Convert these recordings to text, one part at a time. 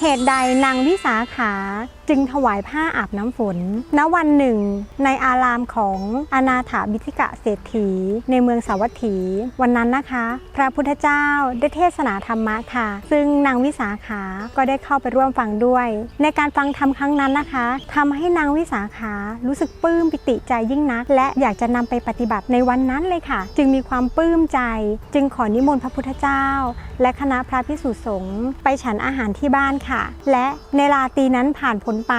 เหตุใดนางวิสาขาจึงถวายผ้าอาบน้ำฝน ณ วันหนึ่ง ในอารามของอนาถาบิธิกะเศรษฐี ในเมืองสาวัตถี วันนั้นนะคะ พระพุทธเจ้าได้เทศนาธรรมะค่ะ ซึ่งนางวิสาขาก็ได้เข้าไปร่วมฟังด้วย ในการฟังธรรมครั้งนั้นนะคะทำให้นางวิสาขารู้สึกปลื้มปิติใจยิ่งนัก และอยากจะนำไปปฏิบัติในวันนั้นเลยค่ะ จึงมีความปลื้มใจ จึงขอนิมนต์พระพุทธเจ้า และคณะพระพิสุสงฆ์ไปฉันอาหารที่บ้านค่ะและในราตรีนั้นผ่านพ้นไป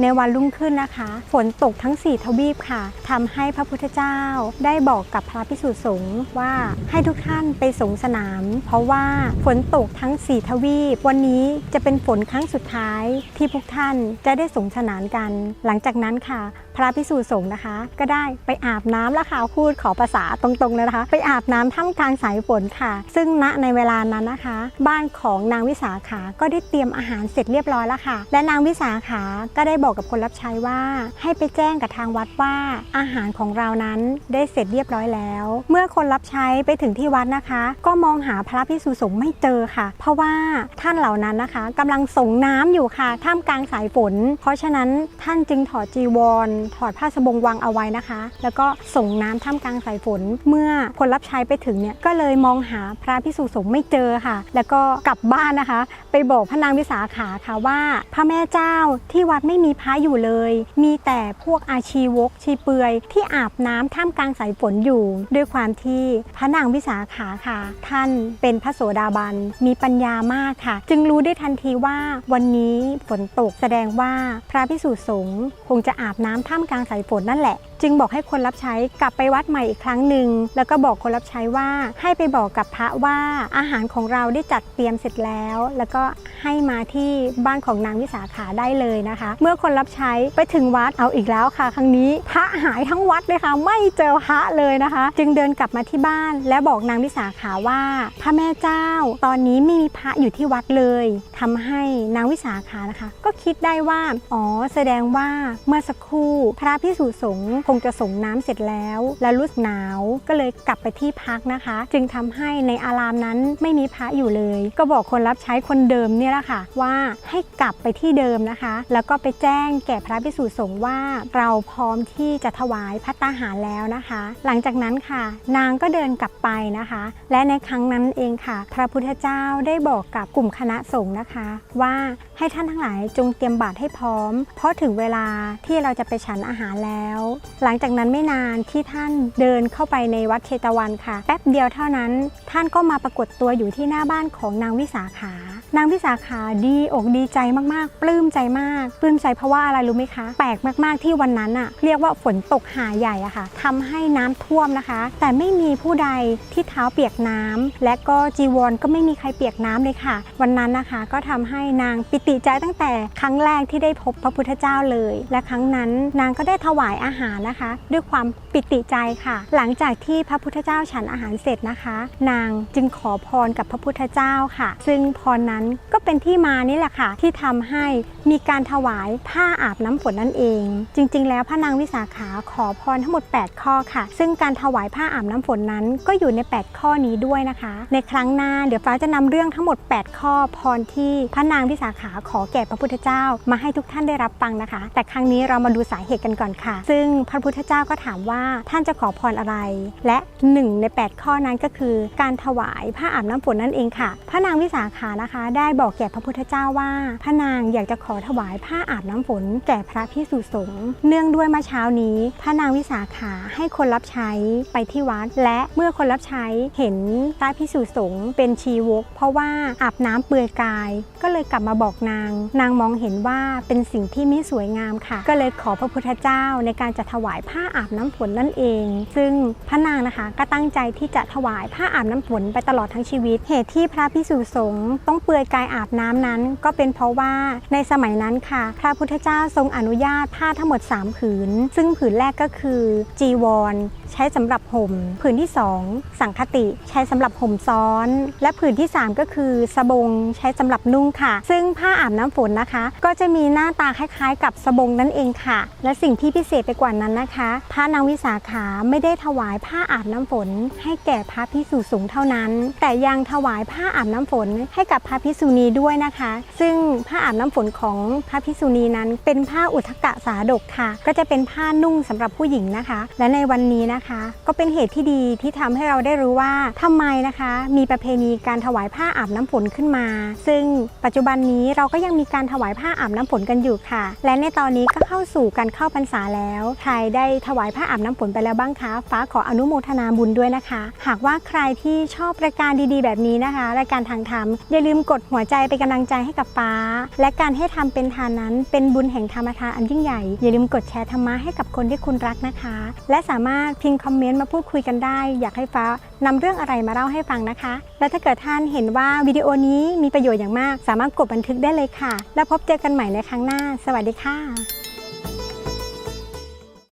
ในวันรุ่งขึ้นนะคะ ฝนตกทั้ง 4 ทวีปค่ะทำให้พระพุทธเจ้าได้บอกกับพระพิสุสงฆ์ว่าให้ทุกท่านไปสงสนาม เพราะว่าฝนตกทั้ง 4 ทวีป วันนี้จะเป็นฝนครั้งสุดท้ายที่พวกท่านจะได้สงสนานกัน หลังจากนั้นค่ะพระพิสุสงฆ์นะคะ ก็ได้ไปอาบน้ำแล้วค่ะพูดขอภาษาตรงๆเลยนะคะ ไปอาบน้ำท่ามกลางสายฝนค่ะ ซึ่งณในเวลานั้นนะคะ บ้านของนางวิสาขาก็ได้เตรียมอาหารเสร็จเรียบร้อยแล้วค่ะ และนางวิสาขาก็ได้บอกกับคนรับใช้ว่า ให้ไปแจ้งกับทางวัดว่า อาหารของเรานั้นได้เสร็จเรียบร้อยแล้ว เมื่อคนรับใช้ไปถึงที่วัดนะคะ ก็มองหาพระพิสุสงฆ์ไม่เจอค่ะ เพราะว่าท่านเหล่านั้นนะคะกำลังส่งน้ำอยู่ค่ะ ท่ามกลางสายฝน เพราะฉะนั้นท่านจึงถอดจีวรถอดผ้าสบงวางเอาไว้นะคะ แล้วก็ส่งน้ำท่ามกลางสายฝน เมื่อคนรับใช้ไปถึงเนี่ยก็เลยมองหาพระพิสุสงฆ์ไม่เจอค่ะ แล้วก็กลับบ้านนะคะ ไปบอกพระนางวิสาขาค่ะว่า พระแม่เจ้าที่วัดไม่มีพระอยู่เลย มีแต่พวกอาชีวกชีเปลือยที่อาบน้ำท่ามกลางสายฝนอยู่ ด้วยความที่พระนางวิสาขาค่ะ ท่านเป็นพระโสดาบันมีปัญญามากค่ะ จึงรู้ได้ทันทีว่าวันนี้ฝนตกแสดงว่าพระพิสุสงฆ์คงจะอาบน้ำท่ามกลางสายฝนนั่นแหละ จึงบอกให้คนรับใช้กลับไปวัดใหม่อีกครั้งหนึ่งแล้วก็บอกคนรับใช้ว่าให้ไปบอกกับพระว่าอาหารของเราได้จัดเตรียมเสร็จแล้ว แล้วก็ให้มาที่บ้านของนางวิสาขาได้เลยนะคะ เมื่อคนรับใช้ไปถึงวัดเอาอีกแล้วค่ะ ครั้งนี้พระหายทั้งวัดเลยค่ะ ไม่เจอพระเลยนะคะ จึงเดินกลับมาที่บ้าน และบอกนางวิสาขาว่าพระแม่เจ้า ตอนนี้ไม่มีพระอยู่ที่วัดเลยทำให้นางวิสาขานะคะ ก็คิดได้ว่าอ๋อแสดงว่าเมื่อสักครู่พระพิสุสงฆ์งจะส่งน้ำเสร็จแล้ว แล้วรู้สึกหนาวก็เลยกลับไปที่พักนะคะ จึงทำให้ในอารามนั้นไม่มีพระอยู่เลย ก็บอกคนรับใช้คนเดิมเนี่ยแหละค่ะว่าให้กลับไปที่เดิมนะคะ แล้วก็ไปแจ้งแก่พระพิสุสงฆ์ว่าเราพร้อมที่จะถวายพัตตาหารแล้วนะคะ หลังจากนั้นค่ะ นางก็เดินกลับไปนะคะ และในครั้งนั้นเองค่ะ พระพุทธเจ้าได้บอกกับกลุ่มคณะสงฆ์นะคะ ว่าให้ท่านทั้งหลายจงเตรียมบาตรให้พร้อม เพราะถึงเวลาที่เราจะไปฉันอาหารแล้วหลังจากนั้นไม่นานที่ท่านเดินเข้าไปในวัดเชตวันค่ะ แป๊บเดียวเท่านั้น ท่านก็มาปรากฏตัวอยู่ที่หน้าบ้านของนางวิสาขา นางวิสาขาดีอกดีใจมากๆ ปลื้มใจมาก ปลื้มใจเพราะว่าอะไรรู้ไหมคะ แปลกมากๆที่วันนั้นอะเรียกว่าฝนตกหาใหญ่อะค่ะทำให้น้ำท่วมนะคะ แต่ไม่มีผู้ใดที่เท้าเปียกน้ำและก็จีวรก็ไม่มีใครเปียกน้ำเลยค่ะ วันนั้นนะคะก็ทำให้นางปิติใจตั้งแต่ครั้งแรกที่ได้พบพระพุทธเจ้าเลย และครั้งนั้นนางก็ได้ถวายอาหารนะคะ ด้วยความปิติใจค่ะ หลังจากที่พระพุทธเจ้าฉันอาหารเสร็จนะคะ นางจึงขอพรกับพระพุทธเจ้าค่ะ ซึ่งพรนั้นก็เป็นที่มานี่แหละค่ะ ที่ทำให้มีการถวายผ้าอาบน้ำฝนนั่นเอง จริง ๆ แล้วพระนางวิสาขาขอพรทั้งหมด 8 ข้อค่ะ ซึ่งการถวายผ้าอาบน้ำฝนนั้นก็อยู่ใน 8 ข้อนี้ด้วยนะคะ ในครั้งหน้าเดี๋ยวฟ้าจะนำเรื่องทั้งหมด 8 ข้อพรที่พระนางวิสาขาขอแก่พระพุทธเจ้า มาให้ทุกท่านได้รับฟังนะคะ แต่ครั้งนี้เรามาดูสาเหตุกันก่อนค่ะ ซึ่งพระพุทธเจ้าก็ถามว่าท่านจะขอพรอะไร และหนึ่งใน 8 ข้อนั้นก็คือการถวายผ้าอาบน้ำฝนนั่นเองค่ะ พระนางวิสาขานะคะ ได้บอกแก่พระพุทธเจ้าว่า พระนางอยากจะขอถวายผ้าอาบน้ำฝน แก่พระพิสุสงฆ์เนื่องด้วยเมื่อเช้านี้ พระนางวิสาขาให้คนรับใช้ไปที่วัด และเมื่อคนรับใช้เห็นพระพิสุสงฆ์เป็นชีวก เพราะว่าอาบน้ำเปลือยกาย ก็เลยกลับมาบอกนาง นางมองเห็นว่าเป็นสิ่งที่ไม่สวยงามค่ะ ก็เลยขอพระพุทธเจ้าในการจะถวายผ้าอาบน้ำฝนนั่นเอง ซึ่งพระนางนะคะก็ตั้งใจที่จะถวายผ้าอาบน้ำฝนไปตลอดทั้งชีวิต เหตุที่พระพิสุสงฆ์ต้องเปลือยกายอาบน้ำนั้น ก็เป็นเพราะว่าในสมัยนั้นค่ะ พระพุทธเจ้าทรงอนุญาตผ้าทั้งหมด 3 ผืน ซึ่งผืนแรกก็คือจีวร ใช้สำหรับห่มผืนที่ 2 สังคติ ใช้สำหรับห่มซ้อน และผืนที่ 3 ก็คือสบงใช้สำหรับนุ่งค่ะ ซึ่งผ้าอาบน้ำฝนนะคะ ก็จะมีหน้าตาคล้ายๆ กับสบงนั่นเองค่ะ และสิ่งที่พิเศษไปกว่านั้นนะคะพระนางวิสาขาไม่ได้ถวายผ้าอาบน้ำฝน ให้แก่พระพิสุสงเท่านั้น แต่ยังถวายผ้าอาบน้ำฝนให้กับพระพิสุณีด้วยนะคะ ซึ่งผ้าอาบน้ำฝนของพระพิสุณีนั้น เป็นผ้าอุทกะสาดกค่ะ ก็จะเป็นผ้านุ่งสำหรับผู้หญิงนะคะ และในวันนี้นะคะก็เป็นเหตุที่ดีที่ทำให้เราได้รู้ว่าทำไมนะคะ มีประเพณีการถวายผ้าอาบน้ำฝนขึ้นมา ซึ่งปัจจุบันนี้เราก็ยังมีการถวายผ้าอาบน้ำฝนกันอยู่ค่ะ และในตอนนี้ก็เข้าสู่การเข้าพรรษาแล้วใครได้ถวายผ้าอาบน้ำฝนไปแล้วบ้างคะฟ้าขออนุโมทนาบุญด้วยนะคะ หากว่าใครที่ชอบรายการดีๆ แบบนี้นะคะ รายการทางธรรมอย่าลืมกดหัวใจเป็นกำลังใจให้กับฟ้า และการให้ทำเป็นทานนั้น เป็นบุญแห่งธรรมทานอันยิ่งใหญ่อย่าลืมกดแชร์ธรรมะให้กับคนที่คุณรักนะคะ และสามารถพิมพ์คอมเมนต์มาพูดคุยกันได้ อยากให้ฟ้านำเรื่องอะไรมาเล่าให้ฟังนะคะ และถ้าเกิดท่านเห็นว่าวิดีโอนี้มีประโยชน์อย่างมาก สามารถกดบันทึกได้เลยค่ะ แล้วพบเจอกันใหม่ในครั้งหน้า สวัสดีค่ะ